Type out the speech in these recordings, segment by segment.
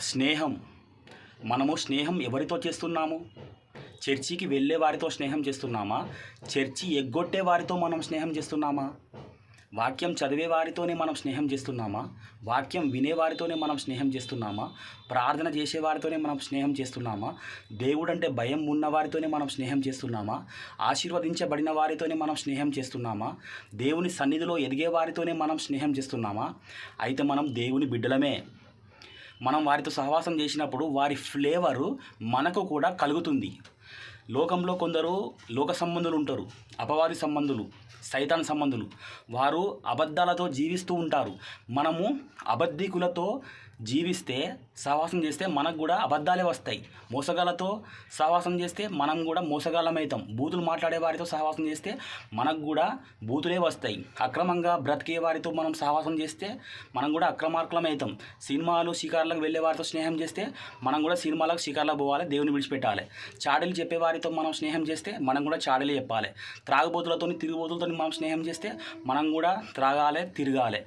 స్నేహం. మనము స్నేహం ఎవరితో చేస్తున్నాము? చర్చికి వెళ్ళే వారితో స్నేహం చేస్తున్నామా? చర్చి ఎగ్గొట్టే వారితో మనం స్నేహం చేస్తున్నామా? వాక్యం చదివే వారితోనే మనం స్నేహం చేస్తున్నామా? వాక్యం వినేవారితోనే మనం స్నేహం చేస్తున్నామా? ప్రార్థన చేసేవారితోనే మనం స్నేహం చేస్తున్నామా? దేవుడంటే భయం ఉన్నవారితోనే మనం స్నేహం చేస్తున్నామా? ఆశీర్వదించబడిన వారితోనే మనం స్నేహం చేస్తున్నామా? దేవుని సన్నిధిలో ఎదిగే వారితోనే మనం స్నేహం చేస్తున్నామా? అయితే మనం దేవుని బిడ్డలమే. మనం వారితో సహవాసం చేసినప్పుడు వారి ఫ్లేవరు మనకు కూడా కలుగుతుంది. లోకంలో కొందరు లోక సంబంధులు ఉంటారు అపవాది సంబంధులు సైతాన్ సంబంధులు. వారు అబద్ధాలతో జీవిస్తూ ఉంటారు. మనము అబద్ధికులతో జీవిస్తే సహవాసం చేస్తే మనకు కూడా అబద్ధాలే వస్తాయి. మోసగాళ్ళతో సహవాసం చేస్తే మనం కూడా మోసగాళ్ళమవుతాం బూతులు మాట్లాడే వారితో సహవాసం చేస్తే మనకు కూడా బూతులే వస్తాయి. అక్రమంగా బ్రతికే వారితో మనం సహవాసం చేస్తే మనం కూడా అక్రమార్కులం అవుతాం సినిమాలు షికార్లకు వెళ్ళే వారితో స్నేహం చేస్తే మనం కూడా సినిమాలకు షికార్లకు పోవాలి దేవుని విడిచిపెట్టాలి. చాడలి చెప్పే వారితో మనం స్నేహం చేస్తే మనం కూడా చాడీలు చెప్పాలి. త్రాగుబోతులతో తిరుగుబోతులతో మనం స్నేహం చేస్తే మనం కూడా త్రాగాలి తిరగాలి.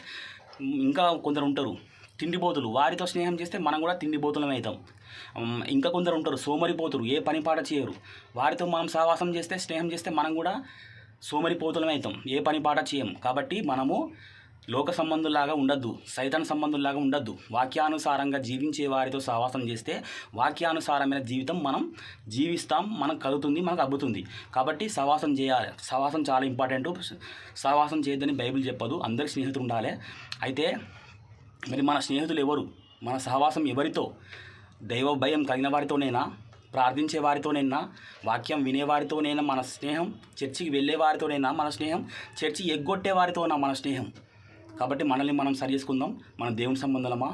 ఇంకా కొందరు ఉంటారు తిండిపోతులు వారితో స్నేహం చేస్తే మనం కూడా తిండిపోతులం అవుతాం. ఇంకా కొందరు ఉంటారు సోమరిపోతులు. ఏ పని పాట చేయరు. వారితో మనం సహవాసం చేస్తే స్నేహం చేస్తే మనం కూడా సోమరిపోతులం అవుతాం. ఏ పని పాట చేయం. కాబట్టి మనము లోక సంబంధుల్లాగా ఉండద్దు సైతాన్ సంబంధుల్లాగా ఉండద్దు. వాక్యానుసారంగా జీవించే వారితో సహవాసం చేస్తే వాక్యానుసారమైన జీవితం మనం జీవిస్తాం మనకు కలుగుతుంది మనకు అబ్బుతుంది. కాబట్టి సహవాసం చేయాలి. సహవాసం చాలా ఇంపార్టెంట్. సహవాసం చేయొద్దని బైబిల్ చెప్పదు. అందరికి స్నేహితులు ఉండాలి. అయితే మరి మన స్నేహితులు ఎవరు? మన సహవాసం ఎవరితో? దైవ భయం కలిగిన వారితోనైనా? ప్రార్థించే వారితోనైనా? వాక్యం వినేవారితోనైనా? మన స్నేహం చర్చికి వెళ్ళే వారితోనైనా? మన స్నేహం చర్చి ఎగ్గొట్టే వారితోనా? మన స్నేహం? కాబట్టి మనల్ని మనం సరి చేసుకుందాం. మన దేవుని సంబంధమా